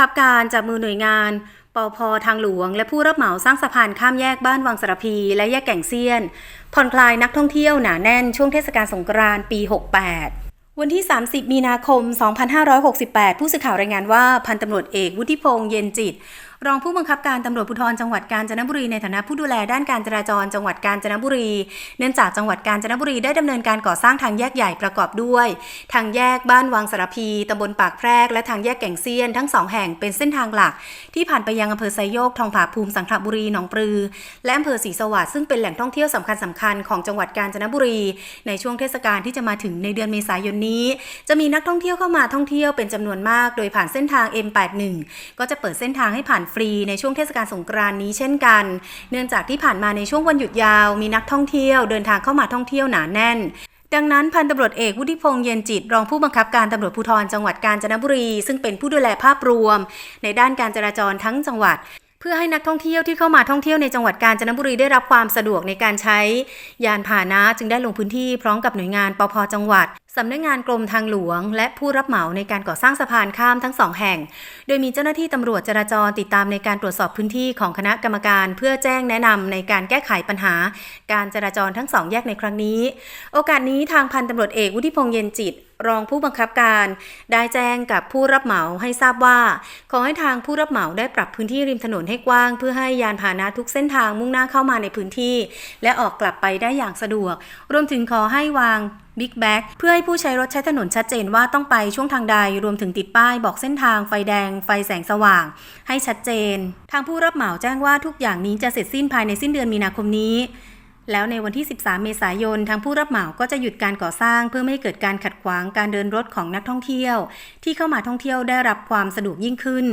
คับการจับมือหน่วยงานปอพทางหลวง และผู้รับเหมาสร้างสะพานข้ามแยกบ้านวังสารพี และแยกแก่งเซียน ผ่อนคลายนักท่องเที่ยวหนาแน่นช่วงเทศกาลสงกรานต์ปี 68วันที่ 30 มีนาคม 2568 ผู้สื่อข่าวรายงานว่า พันตำรวจเอกวุฒิพงษ์เย็นจิต รองผู้บังคับการตำรวจภูธรจังหวัดกาญจนบุรีในฐานะผู้ดูแลด้านการจราจรจังหวัดกาญจนบุรี เนื่องจากจังหวัดกาญจนบุรีได้ดำเนินการก่อสร้างทางแยกใหญ่ประกอบด้วย ทางแยกบ้านวังสารพีตำบลปากแพรกและทางแยกแก่งเซียนทั้งสองแห่งเป็นเส้นทางหลัก ที่ผ่านไปยังอำเภอไซโยกทองผาภูมิสังขละบุรีหนองปลือ และอำเภอศรีสวัสดิ์ซึ่งเป็นแหล่งท่องเที่ยวสำคัญสคัญของจังหวัดกาญจนบุรี ในช่วงเทศกาลที่จะมาถึงในเดือนเมษายนนี้ จะมีนักท่องเที่ยวเข้ามาท่องเที่ยวเป็นจำนวนมาก โดยผ่านเส้นทาง M81 ก็จะเปิดเส้นทางให้ผ่านฟรีในช่วงเทศกาลสงกรานนี้เช่นกัน เนื่องจากที่ผ่านมาในช่วงวันหยุดยาว มีนักท่องเที่ยวเดินทางเข้ามาท่องเที่ยวหนาแน่นดังนั้นพันตำรวจเอกวุฒิพงษ์เย็นจิต รองผู้บังคับการตำรวจภูธรจังหวัดกาญจนบุรี ซึ่งเป็นผู้ดูแลภาพรวม ในด้านการจราจรทั้งจังหวัด เพื่อให้นักท่องเที่ยวที่เข้ามาท่องเที่ยวในจังหวัดกาญจนบุรีได้รับความสะดวกในการใช้ ยานพาหนะจึงได้ลงพื้นที่พร้อมกับหน่วยงานปพจังหวัดสำนักงานกรมทางหลวง และผู้รับเหมาในการก่อสร้างสะพานข้ามทั้งสองแห่ง โดยมีเจ้าหน้าที่ตำรวจจราจรติดตามในการตรวจสอบพื้นที่ของคณะกรรมการ เพื่อแจ้งแนะนำในการแก้ไขปัญหา การจราจรทั้งสองแยกในครั้งนี้ โอกาสนี้ทางพันตำรวจเอกวุฒิพงษ์เย็นจิตรองผู้บังคับการ ได้แจ้งกับผู้รับเหมาให้ทราบว่า ขอให้ทางผู้รับเหมาได้ปรับพื้นที่ริมถนนให้กว้าง เพื่อให้ยานพาหนะทุกเส้นทางมุ่งหน้าเข้ามาในพื้นที่ และออกกลับไปได้อย่างสะดวก รวมถึงขอให้วางบิ๊กแบ็กเพื่อให้ผู้ใช้รถใช้ถนนชัดเจนว่าต้องไปช่วงทางใดรวมถึงติดป้ายบอกเส้นทางไฟแดง ไฟแสงสว่าง ให้ชัดเจน ทางผู้รับเหมาแจ้งว่าทุกอย่างนี้จะเสร็จสิ้นภายในสิ้นเดือนมีนาคมนี้ แล้วในวันที่ 13 เมษายน ทางผู้รับเหมาก็จะหยุดการก่อสร้าง เพื่อไม่ให้เกิดการขัดขวางการเดินรถของนักท่องเที่ยว ที่เข้ามาท่องเที่ยวได้รับความสะดวกยิ่งขึ้น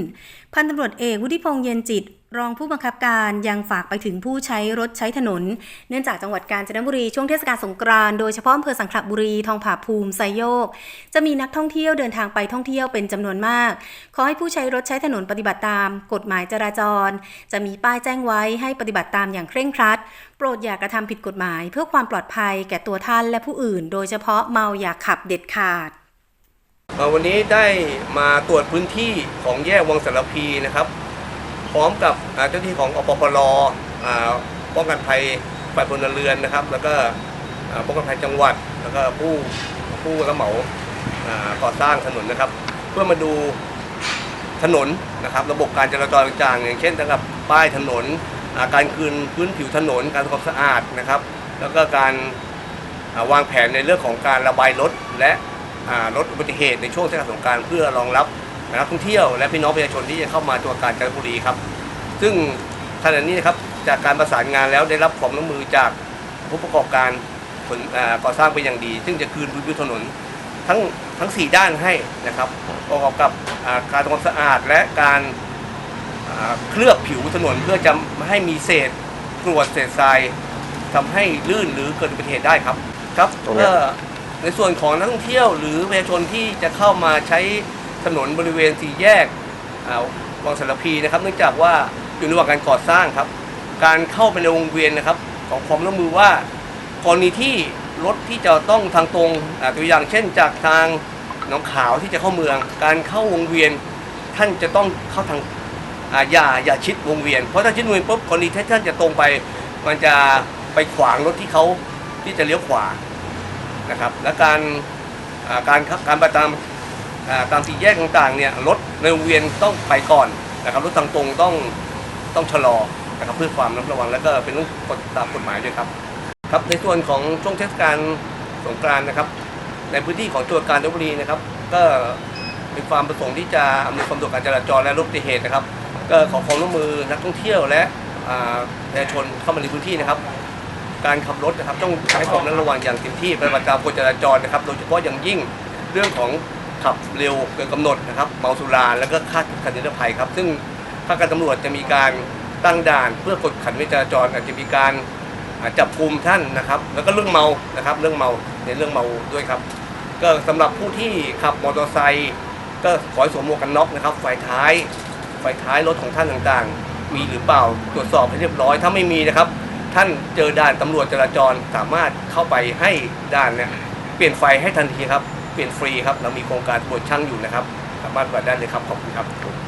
พันตำรวจเอกวุฒิพงษ์เย็นจิตรองผู้บังคับการยังฝากไปถึงผู้ใช้รถใช้ถนน เนื่องจากจังหวัดกาญจนบุรีช่วงเทศกาลสงกรานต์โดยเฉพาะอำเภอสังขละบุรีทองผาภูมิไซโยก จะมีนักท่องเที่ยวเดินทางไปท่องเที่ยวเป็นจำนวนมาก ขอให้ผู้ใช้รถใช้ถนนปฏิบัติตาม กฎหมายจราจร จะมีป้ายแจ้งไว้ให้ปฏิบัติตามอย่างเคร่งครัด โปรดอย่ากระทำผิดกฎหมาย เพื่อความปลอดภัยแก่ตัวท่านและผู้อื่น โดยเฉพาะเมาอย่าขับเด็ดขาดเอ่อวันนี้ได้มาตรวจพื้นที่ของแยกวังสารพีนะครับ พร้อมกับเจ้าหน้าที่ของอปพลป้องกันภัยฝ่ายพลเรือนนะครับ แล้วก็ป้องกันภัยจังหวัด แล้วก็ผู้ผู้รับเหมาก่อสร้างถนนนะครับ เพื่อมาดูถนนนะครับ ระบบการจราจรต่างๆอย่างเช่นนะครับป้ายถนนการคืนพื้นผิวถนน การทำความสะอาดนะครับ แล้วก็การวางแผนในเรื่องของการระบายรถและลดอุบัติเหตุในช่วงเทศกาลสงการเพื่อรองรับ นักท่องเที่ยวและพี่น้องประชาชนที่จะเข้ามาจังหวัดกาญจนบุรีครับ ซึ่งขณะนี้นะครับจากการประสานงานแล้วได้รับความร่วมมือจากผู้ประกอบการผลอ่าก่อสร้างเป็นอย่างดี ซึ่งจะคืนพื้นผิวถนนทั้งทั้ง 4 ด้านให้นะครับประกอบกับอ่าการทำความสะอาดและการอ่าเคลือบผิวถนนเพื่อจะไม่ให้มีเศษกรวดเศษทรายทำให้ลื่นหรือเกิดอุบัติเหตุได้ครับ ครับตรงเนี้ยเพื่อในส่วนของนักท่องเที่ยวหรือประชาชนที่จะเข้ามาใช้ ถนนบริเวณสี่แยกอ่าวังสารพีนะครับ เนื่องจากว่าอยู่ระหว่างการก่อสร้างครับ การเข้าไปในวงเวียนนะครับ ของความร่วมมือว่ากรณีที่รถที่จะต้องทางตรงตัวอย่างเช่น จากทางหนองขาวที่จะเข้าเมือง การเข้าวงเวียนท่านจะต้องเข้าทางอย่าอย่าชิดวงเวียน เพราะถ้าชิดวงเวียนปุ๊บกรณีที่ท่านจะตรงไป มันจะไปขวางรถที่เขาที่จะเลี้ยวขวานะครับและการการขับการปตามอ่า ตามสี่แยกต่างๆเนี่ยรถในวงเวียนต้องไปก่อนนะครับรถทางตรงต้องต้องชะลอนะครับเพื่อความระมัดระวังแล้วก็เป็นเรื่องกฎตามกฎหมายด้วยครับครับในส่วนของช่วงเทศกาลสงกรานต์นะครับ ในพื้นที่ของจังหวัดกาญจนบุรีนะครับ ก็มีความประสงค์ที่จะอำนวยความสะดวกการจราจรและลดอุบัติเหตุนะครับ ก็ขอความร่วมมือนักท่องเที่ยวและประชาชนเข้ามาในพื้นที่นะครับ การขับรถนะครับต้องใช้ความระมัดระวังอย่างเต็มที่ปฏิบัติตามกฎจราจรนะครับ โดยเฉพาะอย่างยิ่งเรื่องของ ขับเร็วเกินกำหนดนะครับเมาสุราแล้วก็คาดขันนิรภัยครับ ซึ่งภาคการตำรวจจะมีการตั้งด่าน เพื่อกดขันวิจราจรอาจจะมีการาจับกลุ่มท่านนะครับ แล้วก็เรื่องเมานะครับ เรื่องเมาในเรื่องเมาด้วยครับ ก็สำหรับผู้ที่ขับมอเตอร์ไซค์ก็ขอสวมหมวกกันน็อกนะครับไฟท้ายไฟท้ายรถของท่านต่างๆ มีหรือเปล่าตรวจสอบให้เรียบร้อย ถ้าไม่มีนะครับ ท่านเจอด่านตำรวจจราจรสามารถเข้าไปให้ด่านเนี่ยเปลี่ยนไฟให้ทันทีครับ เปลี่ยนฟรีครับ เรามีโครงการตรวจช่างอยู่นะครับ สามารถปฏิบัติได้เลยครับ ขอบคุณครับ